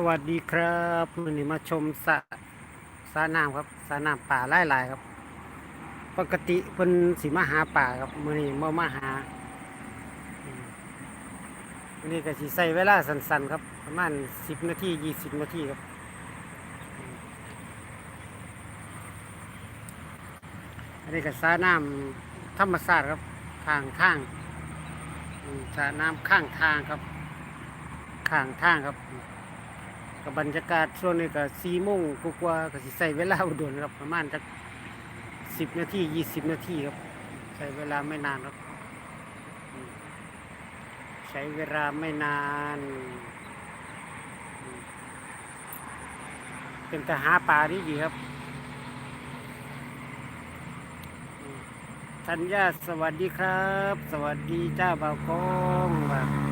สวัสดีครับวันนี้มาชมสระสระน้ำครับสระน้ำป่าหลายๆครับ ปกติเพิ่นสิมาหาป่าครับมื้อนี้บ่มาหาอืมวันนี้ก็สิใช้เวลาสั้นๆครับ ประมาณ10นาที20นาทีครับอันนี้ก็สระน้ำธรรมชาติครับทางทางสระน้ำข้างทางครับข้างทางครับ กับบรรยากาศช่วงนี้ก็สี่โมงกว่าๆก็สิใส่เวลาอุดนครับประมาณจักสิบนาทียี่สิบนาทีครับ ใช้เวลาไม่นานครับ ใช้เวลาไม่นาน เป็นแต่หาปลาดีดีครับอืมธัญญาสวัสดีครับ สวัสดีเจ้าบ่าวกองว่าขอบ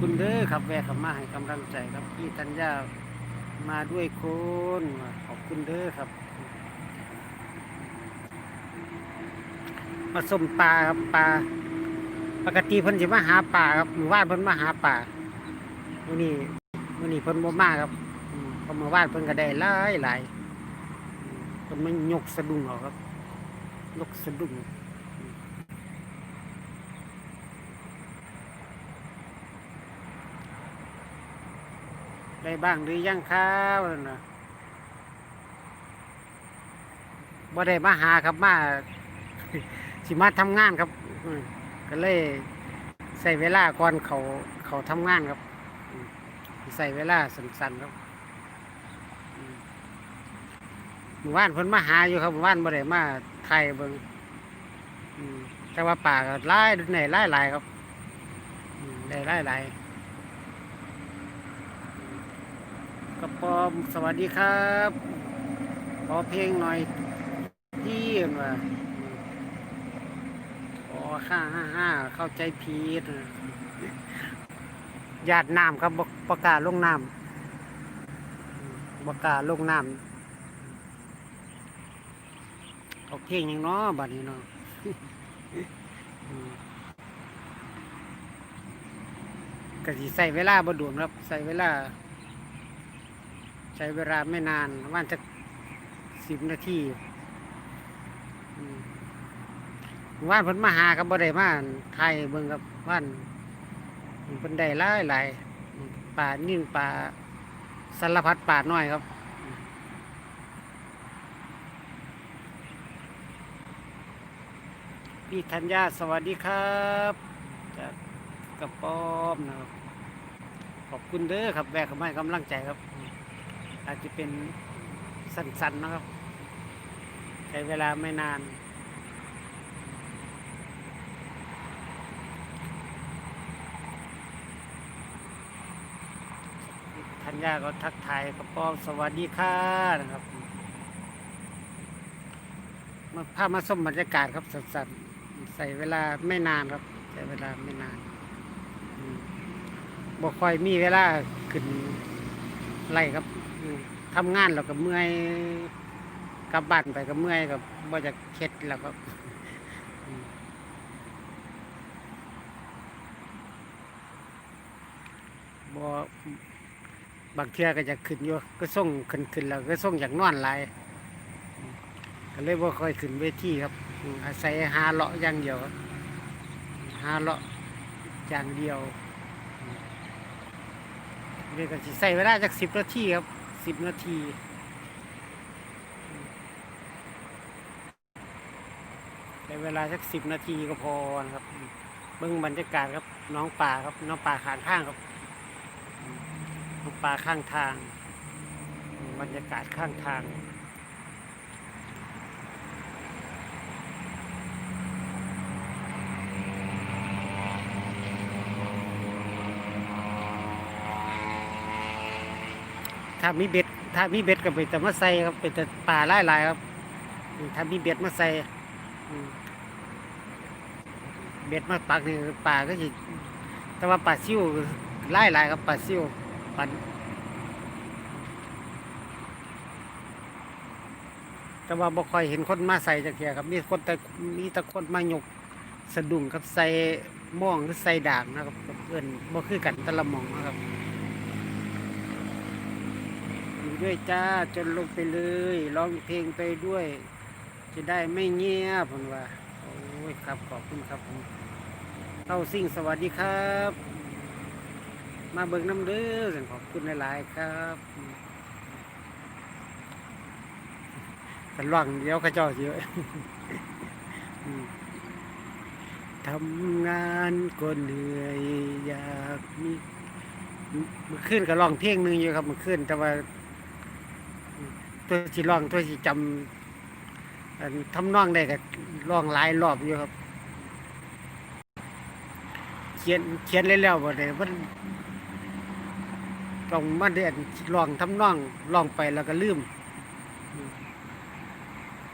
คุณเด้อครับแวะเข้ามาให้กำลังใจครับพี่ธัญญามาด้วยคนขอบคุณเด้อครับ มาส้มปลาครับปลาปกติเพิ่นสิมาหาปลาครับหมู่บ้านเพิ่นมาหาปลามื้อนี้มื้อนี้เพิ่นบ่มาครับอืมเพราะเมื่อวานเพิ่นก็ได้หลายหลายอืมเพิ่นมันยกสะดุ้งเอาครับ ยกสะดุ้ง ได้บ้างหรือยังครับนะบ่ได้มาหาครับมาสิมาทำงานครับก็เลยใส่เวลาก่อนเขาเขาทำงานครับใส่เวลาสั้นๆครับหมู่บ้านเพิ่นมาหาอยู่ครับหมู่บ้านบ่ได้มาไทยเบิ่งแต่ว่าป่าก็หลายไหนหลายหลายครับอืมได้หลายหลายๆ กระ ปอมสวัสดีครับ ขอเพลงหน่อยที่ว่าขอห้าห้าห้าเข้าใจผิดหยาดน้ำครับบประกาศลงน้ำประกาศลงน้ำเอาเพลงยังเนาะบัดนี้เนาะก็สิใส่เวลาบ่ด่วนครับ ใส่เวลา ใช้เวลาไม่นานประมาณจะสิบนาทีว่านเพิ่นมาหากับบ่ได้มาไทยเบิ่งกับว่านเพิ่นได้หลายหลายป่านิ่นป่าสารพัดป่าน้อยครับพี่ธัญญาสวัสดีครับจากกระป้อมนะครับ ขอบคุณเด้อครับแวะเข้ามาให้กำลังใจครับ อาจจะเป็นสั้นๆนะครับ ใช้เวลาไม่นานทัญญาก็ทักทายกระปองสวัสดีค่ะนะครับมาพามาส้มบรรยากาศครับสั้นๆใส่เวลาไม่นานครับ ใช้เวลาไม่นานบอืมบ่ค่อยมีเวลาขึ้นไล่ครับ ทำงานแล้วก็เมื่อยกลับบ้านไปก็เมื่อยกับบ่จะเข็ดแล้วก็บ่บางเทื่อก็จะขึ้นอยู่ก็ส่งขึ้นขึ้นแล้วก็ส่งอย่างนอนหลายก็เลยบ่ค่อยขึ้นเวทีครับ อาศัยหาเลาะอย่างเดียวหาเลาะอย่างเดียวอืมนี่ก็สิใส่เวลาจักสิบนาทีครับ สิบนาที ในเวลาสักสิบนาทีก็พอนะครับมเบื้องบรรยากาศครับ น้องป่าครับ น้องป่าข้างข้างครับ น้องป่าข้างทาง บรรยากาศข้างทาง ถ้ามีเบ็ดถ้ามีเบ็ดก็ไปแต่มาใส่ครับไปแต่ป่าหลายครับถ้ามีเบ็ดมาใส่เบ็ดมาปักนี่ป่าก็สิแต่ว่าป่าซิ่วหลายครับป่าซิ่วป่าแต่ว่าบ่ค่อยเห็นคนมาใส่จักเทียครับมีคนแต่มีแต่คนมาหยกสะดุ้งกับใส่ม่วงหรือใส่ด่างนะครับเพื่อนบ่คือกันต่ละมองนะครับ ด้วยจ้าจนลงไปเลยร้องเพลงไปด้วย จะได้ไม่เงียบผมว่า โอ้ยครับขอบคุณครับผมเต้าซิ่งสวัสดีครับ มาเบิ่งน้ำเด้อกันขอบคุณหลายๆครับกันล่องเดียวเขาเจ้าเยอะทำงานก็เหนื่อยอยากมีมันขึ้นก็ร้องเพลงหนึ่งอยู่ครับมันขึ้นแต่ว่า ตัวสิร้องตัวสิจำทำนองได้ก็ร้องหลายรอบอยู่ครับ เขียนเขียนเร็วๆบ่ได้มันต้องมาเดือนร้องทำนองร้องไปแล้วก็ลืม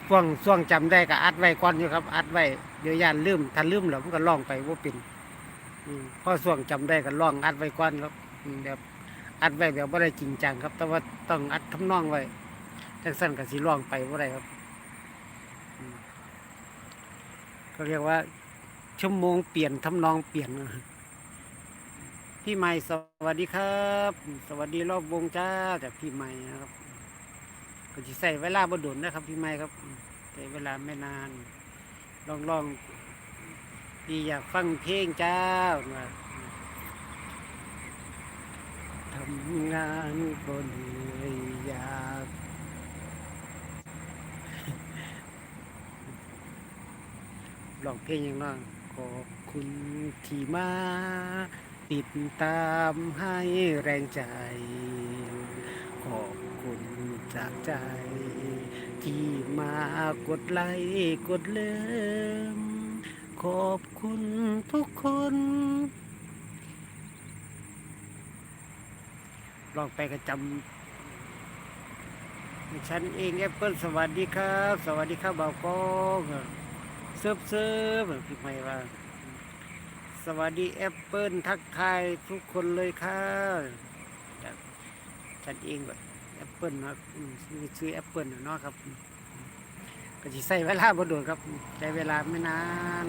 ช่วงช่วงจำได้ก็อัดไว้ก่อนอยู่ครับ อัดไว้เดี๋ยวยานลืมถ้าลืมแล้วมันก็ร้องไปว่าเป็นพอช่วงจำได้ก็ร้องอัดไว้ก่อนครับแบบอัดไว้แบบว่าได้จริงจังครับ แต่ว่าต้องอัดทำนองไว้ จังสั้นก็สิร้องไปว่าได้ครับก็เรียกว่า ชั่วโมงเปลี่ยนทำนองเปลี่ยนพี่ใหม่สวัสดีครับ สวัสดีรอบวงจ้าจากพี่ใหม่นะครับ ก็จะใส่เวลาบดนนะครับ พี่ใหม่ครับใส่เวลาไม่นานลองลองพี่อยากฟังเพลงจ้าว่าทำงานก็เหนื่อยอยาก ลองเพลงอย่างนั้นขอบคุณที่มา ติดตามให้แรงใจ ขอบคุณจากใจ ที่มากดไลค์กดเลิมขอบคุณทุกคนลองไปกระจำฉันเองแอปเปิลสวัสดีครับ สวัสดีครับบ่าวกอง เซิฟเซิฟพี่ไม่ว่า สวัสดีแอปเปิลทักทายทุกคนเลยค่ะฉันเองแบบแอปเปิลนะอืมชื่อแอปเปิลเนาะครับก็จะใส่เวลาบ่โดนครับใช้เวลาไม่นาน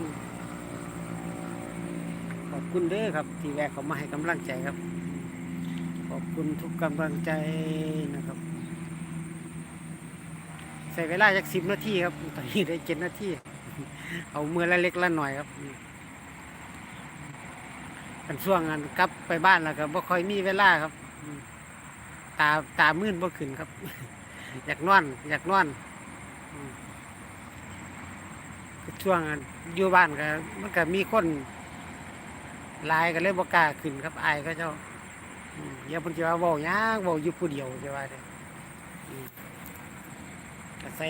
ขอบคุณเด้อครับ ที่แวะเขามาให้กำลังใจครับ ขอบคุณทุกกำลังใจนะครับ ใส่เวลาจากสิบนาทีครับตอนนี้ได้เจ็ดนาที เอามือละเล็กละหน่อยครับกันช่วงนั้นกลับไปบ้านแล้วก็บ่ค่อยมีเวลาครับ ตาตามื่นบ่ขึ้นครับ อยากนอน อยากนอนช่วงกันอยู่บ้านก็มันก็มีคนลายก็เลยบ่กล้าขึ้นครับอายก็เจ้าเดี๋ยวเพิ่นสิว่าเว้าหยังเว้าอยู่ผู้เดียวจะว่าเด้ออืมก็ใส่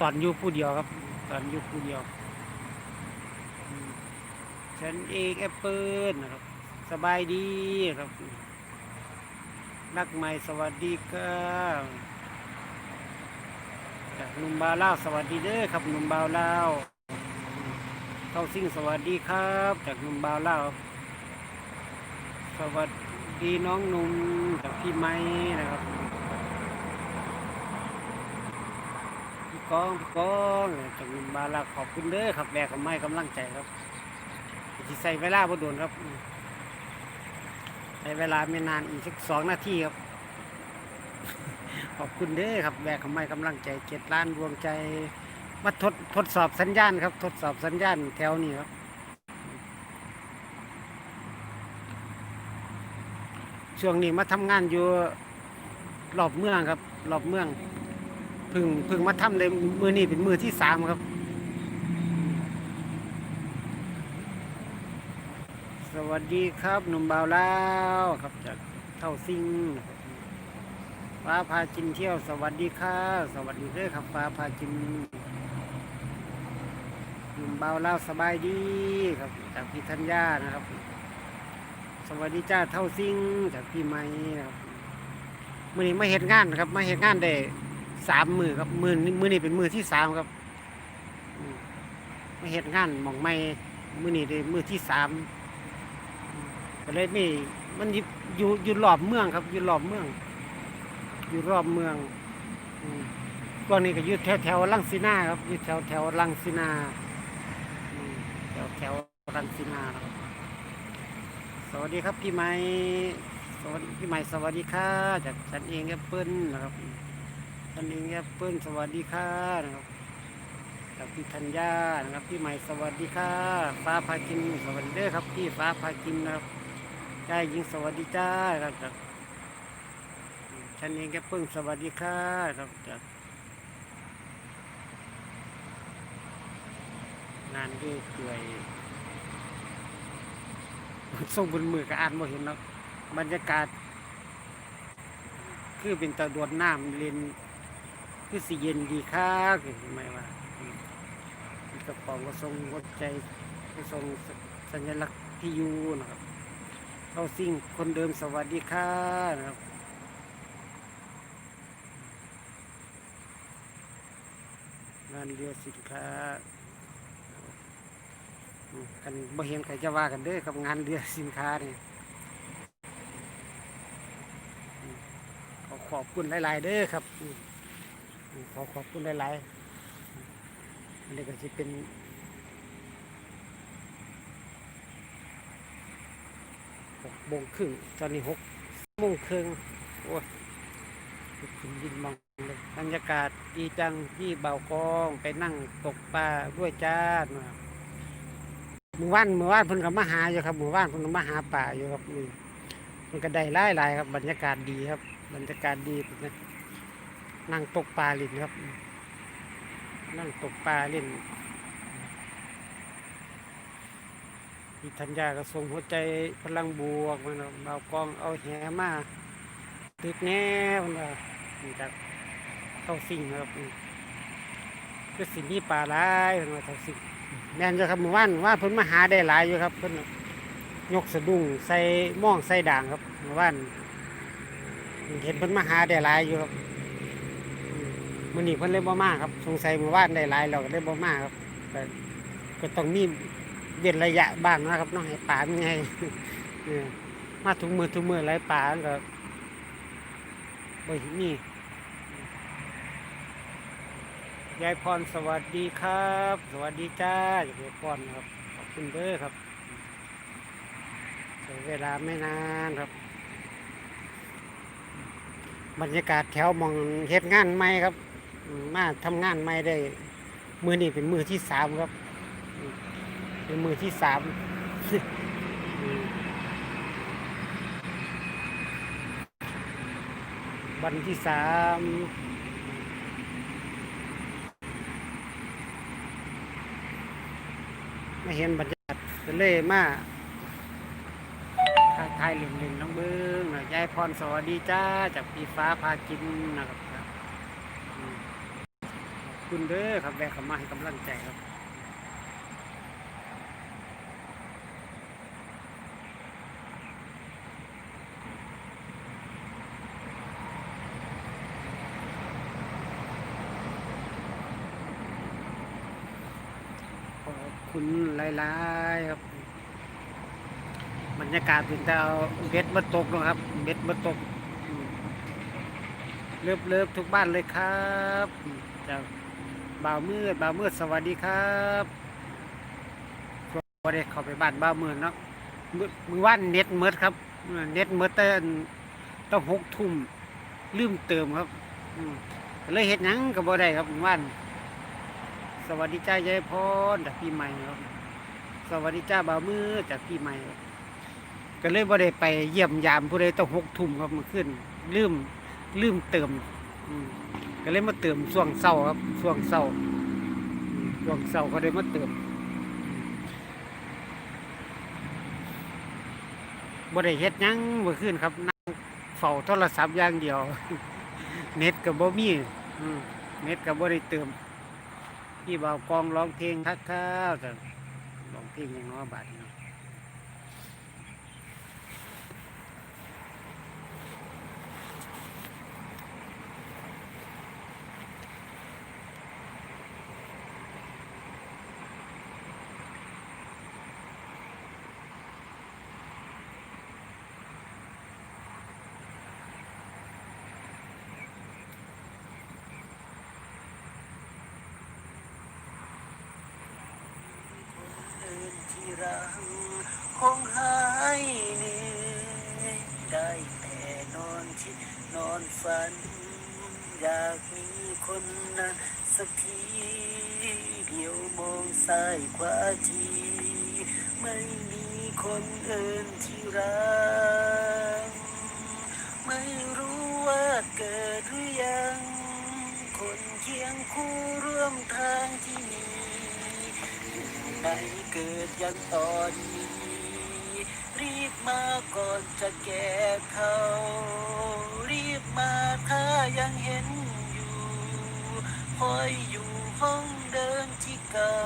ตอนอยู่ผู้เดียวครับ ตอนอยู่ผู้เดียว ฉันเองแอปเปิลนะครับ สบายดีครับ นักใหม่สวัสดีครับจากหนุ่มบาวลาวสวัสดีเด้อครับหนุ่มบาวลาวเข้าซิ่งสวัสดีครับ จากหนุ่มบาวลาวสวัสดีน้องหนุ่มจากพี่ไม้นะครับ กองพี่กองจากนุ่มบาลาวขอบคุณเด้อครับแบกกับไม้กำลังใจครับสิใส่เวลาบ่โดนครับใช้เวลาไม่นานอีกสักสองนาทีครับ ขอบคุณเด้อครับแบกของไม้กำลังใจเจ็ดล้านดวงใจมาทดทดสอบสัญญาณครับ ทดสอบสัญญาณแถวนี้ครับช่วงนี้มาทำงานอยู่รอบเมืองครับรอบเมือง พึ่งเพึ่งมาทำในมือนี้เป็นมือที่สามครับ สวัสดีครับหนุ่มบ่าวลาวครับจากเท่าซิงฟ้าพาจินเที่ยว สวัสดีค่ะ สวัสดีเด้อครับฟ้าพาจินหนุ่มบ่าวลาวสบายดีครับ จากพี่ธัญญานะครับ สวัสดีจ้าเท่าซิงจากพี่ไม้นะครับมือนี้มาเห็นงานครับ มาเห็นงานได้ สามมือครับมือนี้มือนี้เป็นมือที่สามครับมาเห็นงานหมองไม่มือนี้ได้มือที่สามก็เลยนี่มันอยู่อยู่อยู่รอบเมืองครับอยู่รอบเมือง อยู่รอบเมืองอืมพวกนี้ก็อยู่แถวแถวลังสีนาครับอยู่แถวแถวลังสีนาแถวแถวลังสีนาครับสวัสดีครับพี่ไม้สวัสดีพี่ใหม่สวัสดีค่ะจากฉันเองแอปเปิ้ลนะครับ ฉันเองแอปเปิ้ลสวัสดีค่ะนะครับจากพี่ธัญญานะครับพี่ใหม่สวัสดีค่ะ ฟ้าพากินสวัสดีเด้อครับพี่ฟ้าพากินนะครับใจายิงสวัสดีจ้าครับจากฉันเองแอปเปิ้ลสวัสดีค่ะครับจากงานด้วยเกลือยส่งบนมือก็อ่านบ่เห็นเนาะบรรยากาศ คือเป็นตะดวนน้ำเลน คือสิเย็นดีค่ะคือเห็นไหมว่าอืมมีกระป๋องก็ทรงหัวใจก็ทรงสัญลักษณ์ที่อยู่นะครับเข้าสิ่งคนเดิมสวัสดีค่ะนะครับงานเรือสินค้ากันบ่เห็นใครจะว่ากันเด้อกับงานเรือสินค้านี่ขอขอบคุณหลาย ๆ เด้อครับ ขอขอบคุณหลายๆอันนี้ก็จะเป็นหกโมงครึ่งตอนนี้หกโมงครึ่งโอ้ยขึ้นยินมองเลยบรรยากาศดีจังที่เบากองไปนั่งตกปลาด้วยจ้าหมู่บ้านหมู่บ้านเพิ่นก็มาหาอยู่ครับหมู่บ้านเพิ่นก็มาหาป่าอยู่ครับนี่มันก็ได้หลายหลายๆครับ บรรยากาศดีครับ บรรยากาศดีนไง นั่งตกปลาเล่นครับ นั่งตกปลาเล่นพี่ธัญญาก็ส่งหัวใจพลังบวกมันเอากองเอาแหมาตึกแน่มันว่านี่ครับเข้าสิ่งครับนี่คือสิ่งที่ปลาหลายมันว่าเข้าสิ่งแม่นอยู่ครับหมู่านว่าเพิ่นมาหาได้หลายอยู่ครับเพิ่นยกสะดุ้งใส่ม่องใส่ด่างครับหมู่านเห็นเพิ่นมาหาได้หลายอยู่ครับ มมื้อนี้เพิ่นเลยบ่มาครับ สงสัยมู่บ้านได้หลายแล้วก็เลยบ่มาครับก็ก็ต้องมีเว้นระยะบ้างนะครับเนาะให้ป่ามันไงเออมาทุกมือทุกมือหลายป่ามันก็บ่เห็นมียายพรสวัสดีครับ สวัสดีจ้ายายพรครับขอบคุณเด้อครับใช้เวลาไม่นานครับ บรรยากาศแถวมองเฮ็ดงานใหม่ครับ มาทำงานใหม่ได้ มือนี้เป็นมือที่สามครับ เป็นมือที่สามวันที่สามไม่เห็นบรรยากาศเลยมาทักทายเล่นๆน้องเบิ้งยายพรสวัสดีจ้า จากปีฟ้าพากินนะครับ คุณเด้อครับแวะเข้ามาให้กำลังใจครับขอบคุณหลายๆครับบรรยากาศเป็นแต่เอาเบ็ดมาตกนะครับเบ็ดมาตกเลิฟเลิฟทุกบ้านเลยครับอืมจา บ่าวมืดบ่าวมืดสวัสดีครับสวัสดีเข้าไปบ้านบ่าวมืดเนาะมือว่านเน็ตเมิดครับเออเน็ตเมิดแต่ต้องหกทุ่มลืมเติมครับอเลยเห็ดหยังก็บ่ได้ครับมือว่านสวัสดีจ้ายายพรจากพี่ใหม่ครับสวัสดีจ้าบ่าวมือจากพี่ใหม่ก็เลยบ่ได้ไปเยี่ยมยามผู้ใดต้องหกทุ่มครับมาขึ้นลืมลืมเติมอืม ก็เลยมาเติมช่วงเศร้าครับช่วงเศร้าช่วงเศร้าก็ได้มาเติมบ่ได้เฮ็ดยังเมื่อคืนครับนั่งเฝ้าโทรศัพท์อย่างเดียว เน็ตก็บ่มีอืมเน็ตก็บ่ได้เติมพี่บ่าวกองร้องเพลงคักข้าวแต่ร้องเพลงยังน้อบาทนี้ ที่รังคงหายเหนื่อยได้แต่นอนคิดนอนฝัน อยากมีคนนั้นสักทีเดียวมองซ้ายขวาทีไม่มีคนเอินที่รักไม่รู้ว่าเกิดหรือยัง คนเคียงคู่ร่วมทางที่มีอยู่ใน เกิดยังตอนนี้ รีบมาก่อนจะแก่เขา รีบมาถ้ายังเห็นอยู่คอยอยู่ห้องเดิมที่เก่า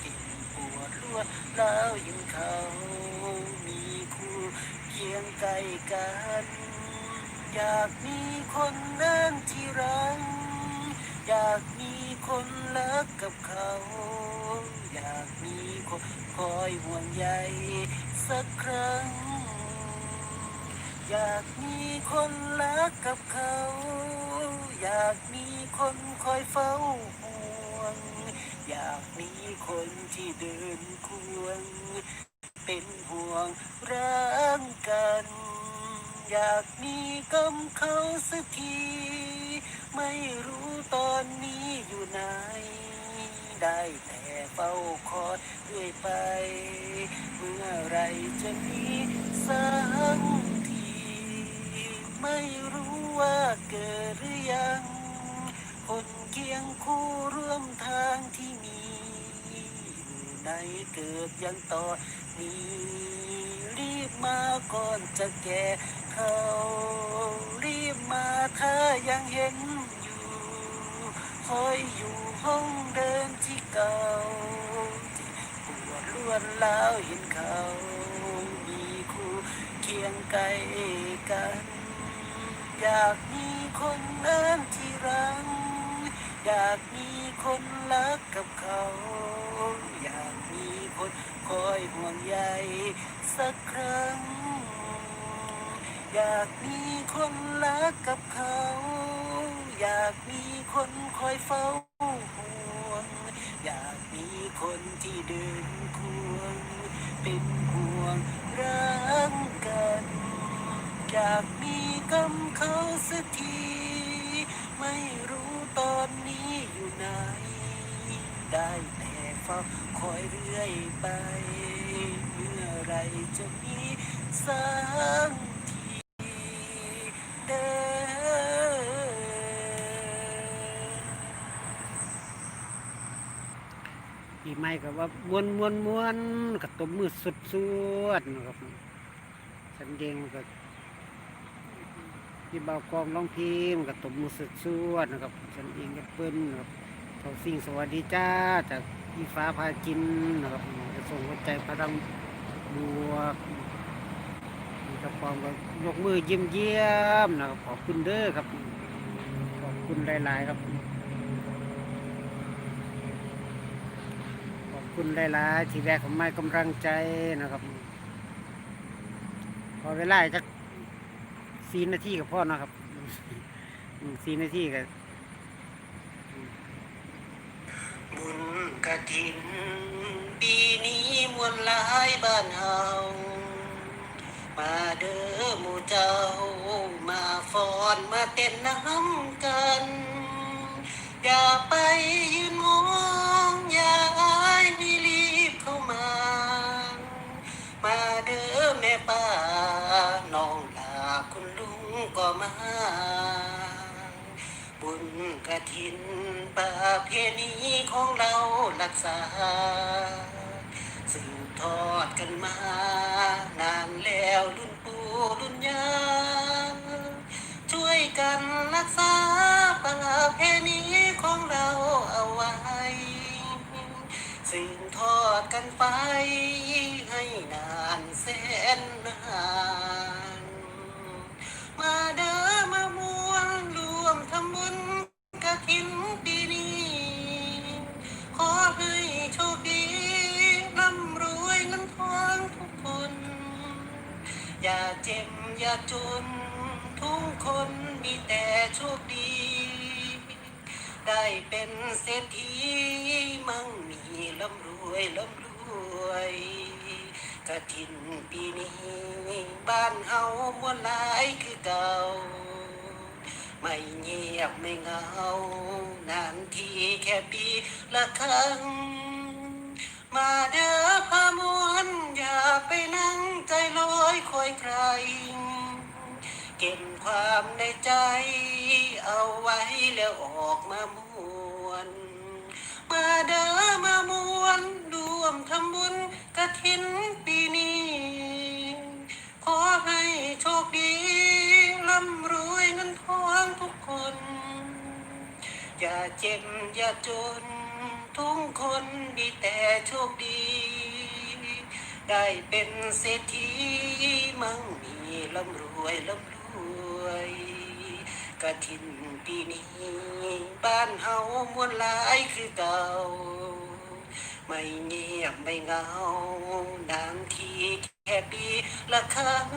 เจ็บปวดรัวดร้วยังเขามีคู่เคียงใกล้กัน อยากมีคนนั่นที่รักอยากมีคนรักกับเขา อยากมีคนคอยห่วงใยสักครั้ง อยากมีคนรักกับเขา อยากมีคนคอยเฝ้าห่วง อยากมีคนที่เดินควง เป็นห่วงรักกัน อยากมีกำเขาสักทีไม่รู้ตอนนี้อยู่ไหนได้แต่ เฝ้าคอยเรื่อยไป เมื่อไรจะมีสักที ไม่รู้ว่าเกิดหรือยัง คนเคียงคู่ร่วมทางที่มีในเกิดยังตอนี้รีบมาก่อนจะแก่เขารีบมาถ้ายังเห็นอยู่คอยอยู่ ห้องเดิมที่เก่าปวดล้วนแล้วเห็นเขา มีคู่เคียงไกลกัน อยากมีคนนั้นที่รักอยากมีคนรักกับเขา อยากมีคนคอยห่วงใยสักครั้ง อยากมีคนรักกับเขา อยากมีคนคอยเฝ้าห่วง อยากมีคนที่เดินควง เป็นห่วงรักกัน อยากมีกำเขาสักที ไม่รู้ตอนนี้อยู่ไหน ได้แต่เฝ้าคอยเรื่อยไป เมื่อไรจะมีสักทีเด้อ ปีใหม่ก็ว่าม้วนม้วนม้วนกับตบมือสุดสวดนะครับสันเดงก็ที่เบากองร้องเพลงกับตบมือสุดสวดนะครับสันเองก็เปิ้นนะครับเขาสิ่งสวัสดีจ้าจากอีฟ้าพาจินนะครับจะส่งหัวใจพลังบวกมีกระปอมก็ยกมือเยี่ยมเยี่ยมนะครับขอบคุณเด้อครับ ขอบคุณหลาย ๆ ครับ ขอบ คุณหลายๆที่แรกผมไม่กำลังใจนะครับ พอเวลาจะสี่นาทีกับพ่อนะครับสี่นาทีกับบุญกระถิน ปีนี้มวลหลายบ้านเฮามาเด้อหมู่เจ้า มาฟ้อนมาเต้นน้ำกัน อย่าไปยืนงอ ก็มา บุญกระถินประเพณีของเรารักษาสืบทอดกันมา นานแล้วรุ่นปู่รุ่นย่าช่วยกันรักษาประเพณีของเราเอาไว้สืบทอดกันไปให้นานแสนนาน มาเด้อมามวนรวมทำบุญกะถินปีนี้ ขอให้โชคดีร่ำรวยเงินทองทุกคน อย่าเจ็บอย่าจน ทุกคนมีแต่โชคดี ได้เป็นเศรษฐีมั่งมีร่ำรวยร่ำรวย กระถินปีนี้บ้านเฮามวนหลายคือเก่า ไม่เงียบไม่เงานานทีแค่ปีละครั้ง มาเด้อพามวนอย่าไปนั่งใจลอยคอยใคร เก็บความในใจเอาไว้แล้วออกมามวน มาเด้อมามวนรวมทำบุญกระถินปีนี้ ขอให้โชคดีร่ำรวยเงินทองทุกคน อย่าเจ็บอย่าจน ทุกคนดีแต่โชคดี ได้เป็นเศรษฐีมั่งมีร่ำรวยร่ำรวยกระถิน ปีนี้บ้านเฮามวนหลายคือเก่า ไม่เงียบไม่เงานานทีแค่ปีละครั้ง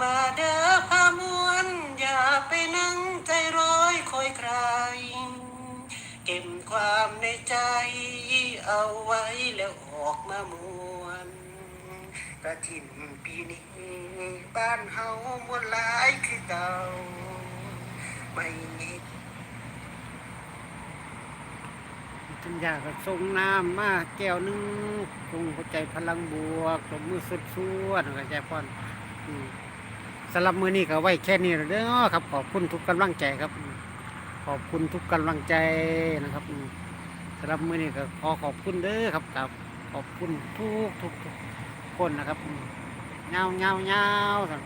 มาเด้อพามวน อย่าไปนั่งใจร้อยคอยใคร เก็บความในใจเอาไว้แล้วออกมามวนกระถิ่นปีนี้ บ้านเฮามวนหลายคือเก่า ไม่เงียบจันยากส่งน้ำมาแก้วหนึงส่งหัวใจพลังบวกตบมือสุดสวดก็ใจพอืมสำหรับมือนี้ก็ไว้แค่นี้เด้อครับ ขอบคุณทุกกำลังใจครับ ขอบคุณทุกกำลังใจนะครับสำหรับมือนี้ก็ขอขอบคุณเด้อครับครับ ขอบคุณทุกทุกทุกคนนะครับเงาเงาเงาครับ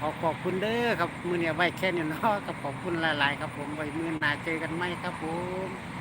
ขอขอบคุณเด้อครับมือเนี้ไว้แค่นี้เนาะกับขอบคุณหลาย ๆ ครับผมไว้มือหน้าเจอกันไหมครับผม